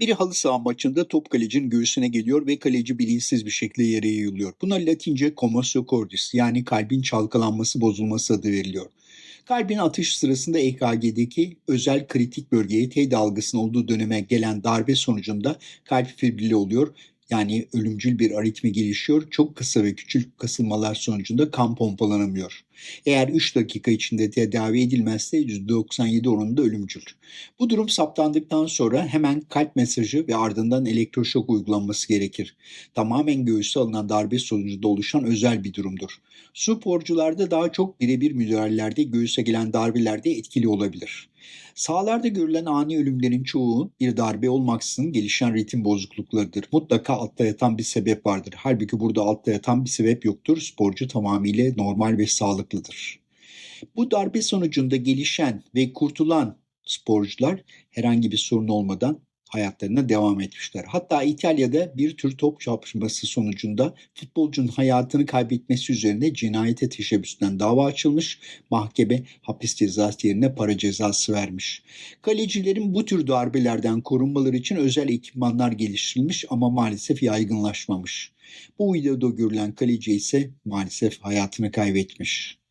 Biri halı saha maçında top kalecinin göğsüne geliyor ve kaleci bilinçsiz bir şekilde yere yığılıyor. Buna Latince commotion cordis yani kalbin çalkalanması bozulması adı veriliyor. Kalbin atış sırasında EKG'deki özel kritik bölgeye T dalgasının olduğu döneme gelen darbe sonucunda kalp fibrili oluyor. Yani ölümcül bir aritmi gelişiyor. Çok kısa ve küçük kasılmalar sonucunda kan pompalanamıyor. Eğer 3 dakika içinde tedavi edilmezse %97 oranında ölümcül. Bu durum saptandıktan sonra hemen kalp mesajı ve ardından elektroşok uygulanması gerekir. Tamamen göğüse alınan darbe sonucunda oluşan özel bir durumdur. Sporcularda daha çok birebir müdahalelerde göğüse gelen darbelerde etkili olabilir. Sahalarda görülen ani ölümlerin çoğu bir darbe olmaksızın gelişen ritim bozukluklarıdır. Mutlaka altta yatan bir sebep vardır. Halbuki burada altta yatan bir sebep yoktur. Sporcu tamamıyla normal ve sağlıklıdır. Bu darbe sonucunda gelişen ve kurtulan sporcular herhangi bir sorun olmadan hayatlarına devam etmişler. Hatta İtalya'da bir tür top çarpışması sonucunda futbolcunun hayatını kaybetmesi üzerine cinayete teşebbüsünden dava açılmış. Mahkeme hapis cezası yerine para cezası vermiş. Kalecilerin bu tür darbelerden korunmaları için özel ekipmanlar geliştirilmiş ama maalesef yaygınlaşmamış. Bu videoda görülen kaleci ise maalesef hayatını kaybetmiş.